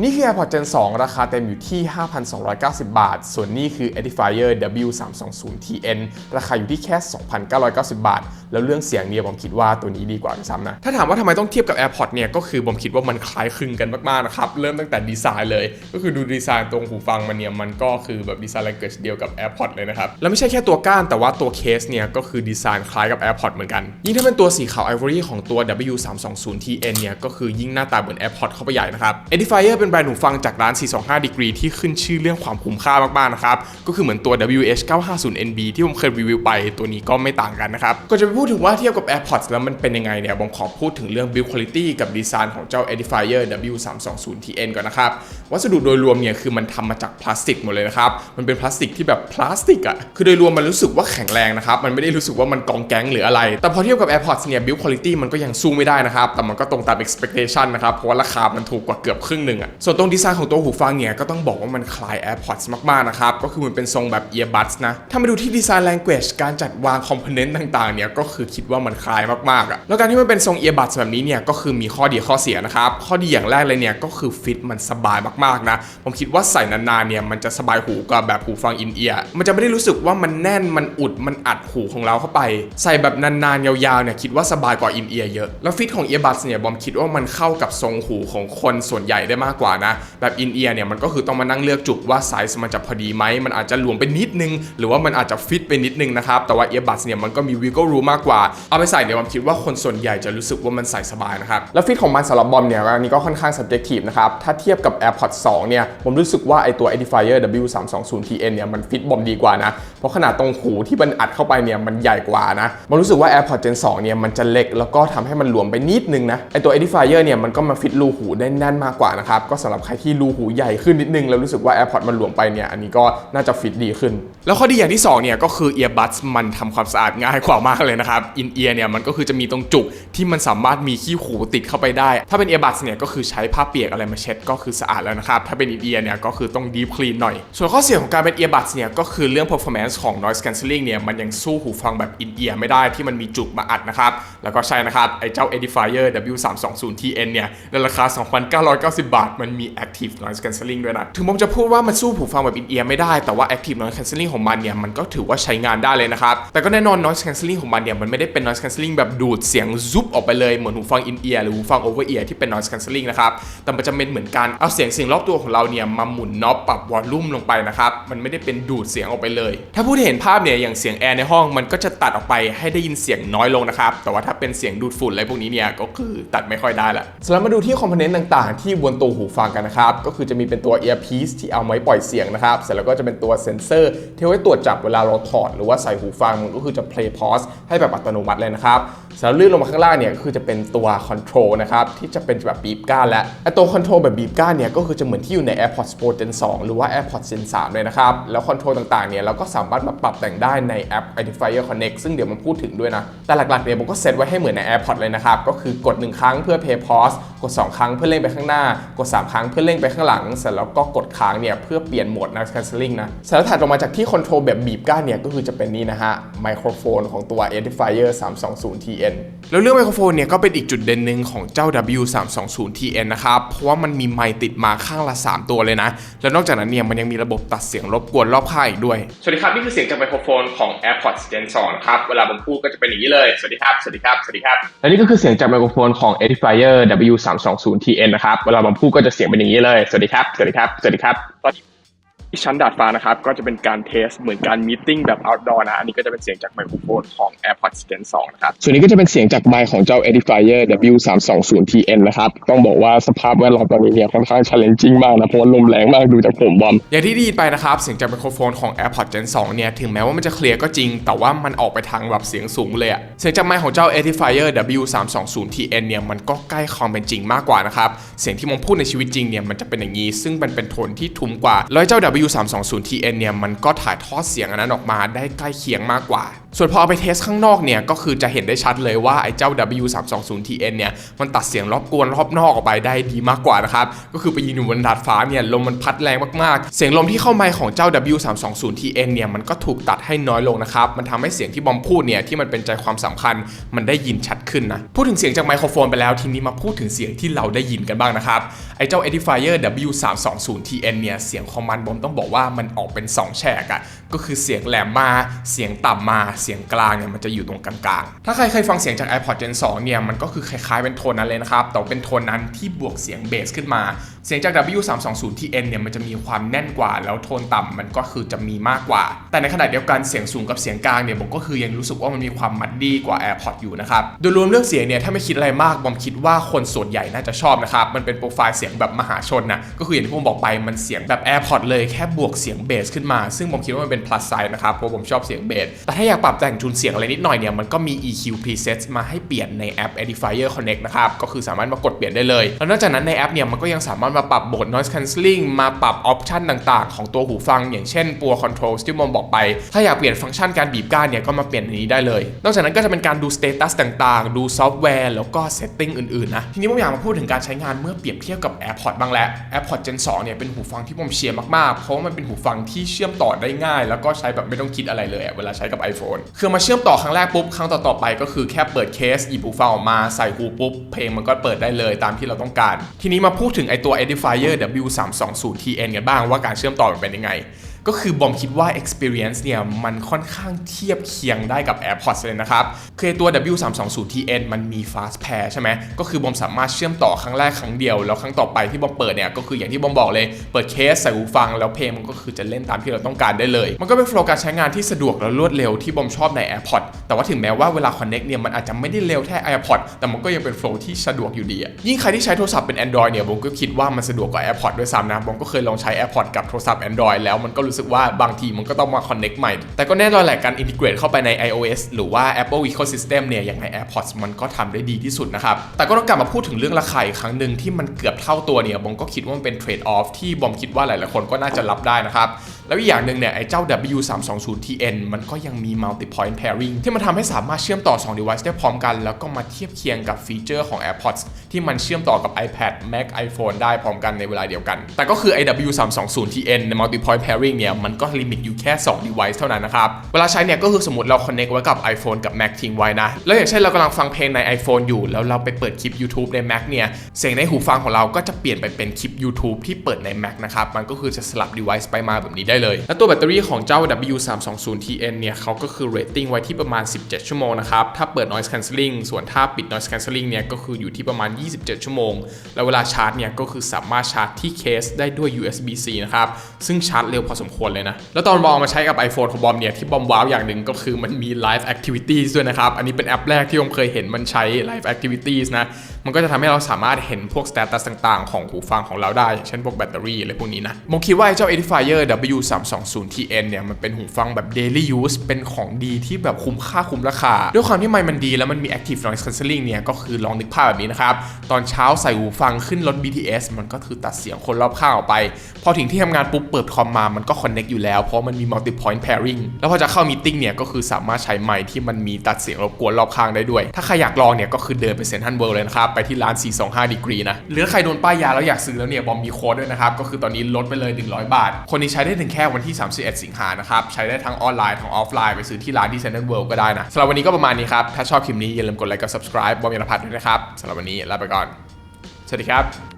นี่คือ AirPods Gen 2 ราคาเต็มอยู่ที่ 5,290 บาท ส่วนนี่คือ Edifier W320TN ราคาอยู่ที่แค่ 2,990 บาท แล้วเรื่องเสียงเนี่ยผมคิดว่าตัวนี้ดีกว่าซ้ำนะถ้าถามว่าทำไมต้องเทียบกับ AirPods เนี่ยก็คือผมคิดว่ามันคล้ายคลึงกันมากๆนะครับเริ่มตั้งแต่ดีไซน์เลย ก็คือดูดีไซน์ตรงหูฟังมันเนี่ยมันก็คือแบบดีไซน์ language เดียวกับ AirPods เลยนะครับแล้วไม่ใช่แค่ตัวก้านแต่ว่าตัวเคสเนี่ยก็คือดีไซน์คล้ายกับ AirPods เหมือนกันยิ่งถ้าเป็นตัวสีขาว Ivory ของตัว W320TN เนี่ยก็คือยิ่งหน้าตาเหมือน AirPods เข้าไปใหญ่นะครับ Edifier เป็นแบรนด์หูฟังจากร้าน 425 degree ที่ขึ้นชื่อเรื่องความคุ้มค่ามากๆนะครับก็คือเหมือนตัว WH950NB ที่ผมเคยรีวิวไปตัวนี้ก็ไม่ต่างกันนะครับก็จะไปพูดถึงว่าเทียบกับ AirPods แล้วมันเป็นยังไงเนี่ยผมขอพูดถึงเรื่อง build quality กับดีไซน์ของเจ้า Edifier W320TN ก่อนนะครับ วัสดุโดยรวมเนี่ยคือมันทำมาจากพลาสติกหมดเลยนะครับ มันเป็นพลาสติกที่แบบพลาสติกอะคือโดยรวมมันรู้สึกว่าแข็งแรงนะครับ มันไม่ได้รู้สึกว่ามันกองแก๊งหรืออะไร แต่พอเทียบกับ AirPods เนี่ย build quality มันก็ยังสู้ไม่ได้นะครับ แต่มันก็ตรงตาม expectation นะครับเพราะว่าราคามันถูกกว่าเกือบครึ่งหนึ่งอะส่วนตรงดีไซน์ของตัวหูฟังเนี่ยก็ต้องบอกว่ามันคล้าย AirPods มากๆนะครับก็คือมันเป็นทรงแบบ earbuds นะถ้ามาดูที่ดีไซน์ language การจัดวาง component ต่างๆเนี่ยก็คือคิดว่ามันคล้ายมากๆอะแล้วการที่มันเป็นทรง earbuds แบบนี้เนี่ยก็คือมีข้อดีข้อเสียนะครับ ข้อดีอย่างแรกเลยเนี่ยก็คือฟิตมันสบายมากๆนะ ผมคิดว่าใส่นานๆเนี่ยมันจะสบายหูกว่าแบบหูฟังอินเอียร์มันจะไม่ได้รู้สึกว่ามันแน่นมันอุดมันอัดหูของเราเข้าไป ใส่แบบนานๆยาวๆเนี่ยคิดว่าสบายกว่าอินเอียร์เยอะ แล้วฟิตของ earbuds เนี่ยบอมคิดว่ามันเข้ากับทรงหูของคนส่วนใหญ่ได้มากกว่านะ แบบอินเอียร์เนี่ยมันก็คือต้องมานั่งเลือกจุดว่าไซส์มันจะพอดีไหมมันอาจจะหลวมไปนิดนึง หรือว่ามันอาจจะฟิตไปนิดนึงนะครับแต่ว่า earbuds เนี่ยมันก็มี wiggle room มากกว่า เอาไปใส่เนี่ยบอมคิดว่าคนส่วนใหญ่จะรู้สึกว่ามันใส่สบายนะครับ แล้วฟิตของมันสำหรับบอมเนี่ยอันนี้ก็ค่อนข้าง subjective นะครับ ถ้าเทียบกับ AirPods 2 เนี่ย ผมรู้สึกว่าไอตัว Edifier W320TN เนี่ย มันฟิตบอมดีกว่านะ เพราะขนาดตรงหูที่มันอัดเข้าไปเนี่ย มันใหญ่กว่านะ ผมรู้สึกว่า AirPods Gen 2 เนี่ย มันจะเล็กแล้วก็ทำให้มันหลวมไปนิดนึงนะ ไอตัว Edifier เนี่ย มันก็มาฟิตรูหูได้แน่นมากกว่านะครับ ก็สำหรับใครที่รูหูใหญ่ขึ้นนิดนึงแล้วรู้สึกว่า AirPods มันหลวมไปเนี่ย อันนี้ก็น่าจะฟิตดีขึ้น แล้วข้อดีอย่างที่สองเนี่ยก็คือ earbuds มันทำความสะอาดง่ายกว่ามากเลยนะครับ in ear เนี่ยมันก็คือจะมีตรงจุกที่มันสามารถมีขี้หูติดเข้าไปได้ ถ้าเป็น earbuds เนี่ยก็คือใช้ผ้าเปียกอะไรมาเช็ดก็คือสะอาดแล้วนะครับ ถ้าเป็น in ear เนี่ยก็คือต้อง deep clean หน่อย ส่วนข้อเสียของการเป็น earbuds เนี่ยก็คือเรื่อง performance ของ noise cancelling เนี่ยมันยังสู้หูฟังแบบ in ear ไม่ได้ที่มันมีจุกมาอัดนะครับแล้วก็ใช่นะครับไอ้เจ้า edifier W320TN เนี่ยในราคา 2,990 บาท มันมี active noise cancelling ด้วยนะถึงผมจะพูดว่ามันสู้หูฟังแบบ in ear ไม่ได้แต่ว่า active noise cancelling ของมันเนี่ยมันก็ถือว่าใช้งานได้เลยนะครับแต่ก็แน่นอน noise cancelling ของมันเนี่ยมันไม่ได้เป็น noise cancelling แบบดูดเสียงซุปออกไปเลยเหมือนหูฟัง in ear หรือหูฟัง over ear ที่เป็น noise cancelling นะครับ แต่มันจะเป็นเหมือนการเอาเสียงสิ่งรอบตัวของเราเนี่ยมาหมุนน็อปปรับวอลลุ่มลงไปนะครับ มันไม่ได้เป็นดูดเสียงออกไปเลย ถ้าพูดให้เห็นภาพเนี่ยอย่างเสียงแอร์ในห้องมันก็จะตัดออกไปให้ได้ยินเสียงน้อยลงนะครับ แต่ว่าถ้าเป็นเสียงดูดฝุ่นอะไรพวกนี้เนี่ยก็คือตัดไม่ค่อยได้ละสำหรับมาดูที่คอมโพเนนต์ต่างๆ ที่บนตัวหูฟังกันนะครับก็คือจะมีเป็นตัว earpiece ที่เอาไว้ปล่อยเสียงนะครับเสร็จแล้วก็จะเป็นตัวเซนเซอร์ที่ไว้ตรวจจับเวลาเราถอดหรือว่าใส่หูฟังมันก็คือจะ play pause ให้แบบอัตโนมัติเลยนะครับสร็จแล้วลื่นลงมาข้างล่างเนี่ยคือจะเป็นตัว control นะครับที่จะเป็นแบบบีบก้านและไอตัว control แบบบีบก้านเนี่ยก็คือจะเหมือนที่อยู่ใน AirPods Pro Gen 2 หรือว่า AirPods Gen 3 เลยนะครับ แล้ว control ต่างๆเนี่ยเราก็สามารถมาปรับแต่งได้ในแอป Identifier Connect ซึ่งเดี๋ยวมันพูดถึงด้วยนะ แต่หลักๆเนี่ยผมก็เซตไว้ให้เหมือนใน AirPods เลยนะครับ ก็คือกด 1 ครั้งเพื่อ play pause กด 2 ครั้งเพื่อเล่งไปข้างหน้า กด 3 ครั้งเพื่อเล่งไปข้างหลัง เสร็จแล้วก็กดค้างเนี่ยเพื่อเปลี่ยนโหมด noise cancelling นะเสร็จแล้วถัดลงมาจากที่ control แบบบีบก้านเนี่ยก็คือจะเป็นนี่นะฮะไมโครโฟนของตัว Edifier 320TN แล้วเรื่องไมโครโฟนเนี่ยก็เป็นอีกจุดเด่นหนึ่งของเจ้า W320TN นะครับ เพราะว่ามันมีไมค์ติดมาข้างละ 3 ตัวเลยนะ แล้วนอกจากนั้นเนี่ยมันยังมีระบบตัดเสียงรบกวนรอบข้างอีกด้วย สวัสดีครับ นี่คือเสียงจากไมโครโฟนของ AirPods Gen 2นะครับ เวลาผมพูดก็จะเป็นอย่างนี้เลย สวัสดีครับ สวัสดีครับ สวัสดีครับ และนี่ก็คือเสียงจากไมโครโฟนของ Edifier W320TN นะครับ เวลาผมพูดก็จะเสียงเป็นอย่างนี้เลย สวัสดีครับ สวัสดีครับ สวัสดีครับ ที่ชั้นดาดฟ้านะครับ ก็จะเป็นการเทสเหมือนการมีติ้งแบบ outdoor นะ อันนี้ก็จะเป็นเสียงจากไมโครโฟนของ AirPods Gen 2 นะครับ ส่วนนี้ก็จะเป็นเสียงจากไมค์ของเจ้า Edifier W320TN นะครับ ต้องบอกว่าสภาพแวดล้อมตอนนี้เนี่ยค่อนข้าง challenging มากนะ เพราะว่าลมแรงมากดูจากผมบอม อย่างที่ได้ยินไปนะครับ เสียงจากไมโครโฟนของ AirPods Gen 2 เนี่ย ถึงแม้ว่ามันจะเคลียร์ก็จริง แต่ว่ามันออกไปทางแบบเสียงสูงเลยอะเสียงจากไมค์ของเจ้า Edifier W320TN เนี่ย มันก็ใกล้ความเป็นจริงมากกว่านะครับ เสียงที่มองพูดในชีวิตจริงเนี่ย มันจะเป็นอย่างนี้ ซึ่งมันเป็นโทนที่ทุ้มกว่าแล้วเจ้า W320TN เนี่ยมันก็ถ่ายทอดเสียงอันนั้นออกมาได้ใกล้เคียงมากกว่า ส่วนพอเอาไปเทสข้างนอกเนี่ยก็คือจะเห็นได้ชัดเลยว่าไอ้เจ้า W320TN เนี่ยมันตัดเสียงรอบกวนรอบนอกออกไปได้ดีมากกว่านะครับ ก็คือไปยืนอยู่บนดาดฟ้าเนี่ยลมมันพัดแรงมากๆ เสียงลมที่เข้าไมค์ของเจ้า W320TN เนี่ยมันก็ถูกตัดให้น้อยลงนะครับ มันทำให้เสียงที่บอมพูดเนี่ยที่มันเป็นใจความสำคัญมันได้ยินชัดขึ้นนะ พูดถึงเสียงจากไมโครโฟนไปแล้วทีนี้มาพูดถึงเสียงที่เราได้ยินกันบ้างนะครับไอ้เจ้า Edifier W320TN เนี่ยเสียงของมันบอมต้องบอกว่ามันออกเป็น 2 แฉกอะก็คือเสียงแหลมมาเสียงต่ำมาเสียงกลางเนี่ยมันจะอยู่ตรงกลางๆ ถ้าใครเคยฟังเสียงจาก iPod Gen 2 เนี่ยมันก็คือคล้ายๆเป็นโทนนั้นเลยนะครับ แต่เป็นโทนนั้นที่บวกเสียงเบสขึ้นมา เสียงจาก W320TN เนี่ยมันจะมีความแน่นกว่า แล้วโทนต่ำมันก็คือจะมีมากกว่า แต่ในขณะเดียวกันเสียงสูงกับเสียงกลางเนี่ยผมก็คือยังรู้สึกว่ามันมีความมัดดีกว่า AirPod อยู่นะครับโดยรวมเรื่องเสียงเนี่ยถ้าไม่คิดอะไรมากบอมคิดว่าคนส่วนใหญ่น่าจะชอบนะครับมันเป็นโปรไฟล์เสียงแบบมหาชนนะก็คืออย่างที่ผมบอกไปมันเสียงแบบ AirPod เลยแค่บวกเสียงเบสขึ้นมา ซึ่งผมคิดว่ามันเป็น plus size นะครับเพราะผมชอบเสียงเบสแต่ถ้าอยากปรับแต่งจูนเสียงอะไรนิดหน่อยเนี่ยมันก็มี EQ presets มาให้เปลี่ยนในแอป Edifier Connect นะครับ ก็คือสามารถมากดเปลี่ยนได้เลย แล้วนอกจากนั้นในแอปเนี่ยมันก็ยังสามารถมาปรับโหมด noise cancelling มาปรับออปชันต่างๆ ของตัวหูฟัง อย่างเช่นปัว control ที่ผมบอกไป ถ้าอยากเปลี่ยนฟังก์ชันการบีบก้านเนี่ยก็มาเปลี่ยนในนี้ได้เลย นอกจากนั้นก็จะเป็นการดู status ต่างๆ ดูซอฟต์แวร์แล้วก็ setting อื่นๆนะทีนี้ผมอยากมาพูดถึงการใช้งานเมื่อเปรียบเทียบกับ AirPods บ้างแล้ว AirPods Gen 2เนี่ยเป็นหูฟังที่ผมเชียร์มากๆเพราะมันเป็นหูฟังที่เชื่อมต่อได้ง่าย แล้วก็ใช้แบบไม่ต้องคิดอะไรเลยเวลาใช้กับ iPhone คือมาเชื่อมต่อครั้งแรกปุ๊บครั้งต่อๆไปก็คือแค่เปิดเคสหยิบหูฟังออกมาใส่หูปุ๊บ เพลงมันก็เปิดได้เลยตามที่เราต้องการ ทีนี้มาพูดถึงไอตัว Edifier W320TN กันบ้างว่าการเชื่อมต่อมันเป็นยังไง ก็คือบอมคิดว่า experience เนี่ยมันค่อนข้างเทียบเคียงได้กับ AirPods เลยนะครับคือตัว W320TN มันมี fast pair ใช่ไหมก็คือบอมสามารถเชื่อมต่อครั้งแรกครั้งเดียว แล้วครั้งต่อไปที่บอมเปิดเนี่ยก็คืออย่างที่บอมบอกเลยเปิดเคสใส่หูฟัง แล้วเพลงมันก็คือจะเล่นตามที่เราต้องการได้เลย มันก็เป็นโฟล์การใช้งานที่สะดวกและรวดเร็วที่บอมชอบใน AirPods แต่ว่าถึงแม้ว่าเวลา connect เนี่ยมันอาจจะไม่ได้เร็วแค่ AirPods แต่มันก็ยังเป็นโฟล์ที่สะดวกอยู่ดีอะยิ่งใครที่ใช้โทรศัพท์เป็น Android เนี่ยบอมก็คิดว่ามันสะดวกกว่า AirPods ด้วยซ้ำนะบอมก็เคยลองใช้ AirPods กับโทรศัพท์ Android แล้วมันก็รูู้สึกว่าบางทีมันก็ต้องมาคอนเน็กใหม่ แต่ก็แน่นอนแหละการอินทิเกรตเข้าไปใน iOS หรือว่า Apple Ecosystem เนี่ยยังใน AirPods มันก็ทำได้ดีที่สุดนะครับ แต่ก็ต้องกลับมาพูดถึงเรื่องราคาอีกครั้งหนึ่งที่มันเกือบเท่าตัวเนี่ยบอมก็คิดว่ามันเป็นเทรดออฟที่บอมคิดว่าหลายๆคนก็น่าจะรับได้นะครับ แล้วอีกอย่างหนึ่งเนี่ยไอ้เจ้า W320TN มันก็ยังมี multi point pairing ที่มันทำให้สามารถเชื่อมต่อ 2 device ได้พร้อมกัน แล้วก็มาเทียบเคียงกับฟีเจอร์ของ AirPods ที่มันเชื่อมต่อกับ iPad Mac iPhone ได้พร้อมกันในเวลาเดียวกัน แต่ก็คือไอ้ W320TN ใน multi point pairing เนี่ยมันก็ลิมิตอยู่แค่ 2 device เท่านั้นนะครับ เวลาใช้เนี่ยก็คือสมมติเรา connect ไว้กับ iPhone กับ Mac ทิ้งไว้นะ แล้วอย่างเช่นเรากำลังฟังเพลงใน iPhone อยู่ แล้วเราไปเปิดคลิป YouTube ใน Mac เนี่ย เสียงในหูฟังของเราก็จะเปลี่ยนไปเป็นคลิป YouTube ที่เปิดใน Mac นะครับ มันก็คือจะสลับ device ไปมาแบบนี้ได้เลย และตัวแบตเตอรี่ของเจ้า W320TN เนี่ยเขาก็คือ rating ไว้ที่ประมาณ 17 ชั่วโมงนะครับ ถ้าเปิด noise cancelling ส่วนถ้าปิด noise cancelling เนี่ยก็คืออยู่ที่ประมาณ 27 ชั่วโมง แล้วเวลาชาร์จเนี่ยก็คือสามารถชาร์จที่เคสได้ด้วย USB-C นะครับ ซึ่งชาร์จเร็วพอสมควรเลยนะ แล้วตอนบอมมาใช้กับ iPhone ของบอมเนี่ยที่บอมว้าวอย่างหนึ่งก็คือมันมี live activities ด้วยนะครับ อันนี้เป็นแอปแรกที่ผมเคยเห็นมันใช้ live activities นะ มันก็จะทำให้เราสามารถเห็นพวก status ต่าง ๆ ของหูฟังของเราได้อย่างเช่นพวกแบตเตอรี่อะไรพวกนี้นะผมคิดว่าเจ้า Edifier W320TN เนี่ยมันเป็นหูฟังแบบ daily use เป็นของดีที่แบบคุ้มค่าคุ้มราคา ด้วยความที่ไมค์มันดีแล้วมันมี active noise cancelling เนี่ยก็คือลองนึกภาพแบบนี้นะครับ ตอนเช้าใส่หูฟังขึ้นรถ BTS มันก็คือตัดเสียงคนรอบข้างออกไป พอถึงที่ทำงานปุ๊บเปิดคอมมามันก็ connect อยู่แล้ว เพราะมันมี multi point pairing แล้วพอจะเข้ามีติ้งเนี่ยก็คือสามารถใช้ไมค์ที่มันมีตัดเสียงรบกวนรอบข้างได้ด้วย ถ้าใครอยากลองเนี่ยก็คือเดินไปเซ็นทรัลเวิลด์เลยนะครับไปที่ร้าน 425 degree นะหรือใครโดนป้ายยาแล้วอยากซื้อแล้วเนี่ยบอมมีโค้ดด้วยนะครับก็คือตอนนี้ลดไปเลย 100 บาท คนนี้ใช้ได้ถึงแค่วันที่ 31 สิงหานะครับ ใช้ได้ทั้งออนไลน์ทั้งออฟไลน์ ไปซื้อที่ร้านที่เซ็นทรัลเวิลด์ก็ได้นะสำหรับวันนี้ก็ประมาณนี้ครับ ถ้าชอบคลิปนี้อย่าลืมกดไลค์กด subscribe บอมยรพัฒน์ด้วยนะครับสำหรับวันนี้ลาไปก่อน สวัสดีครับ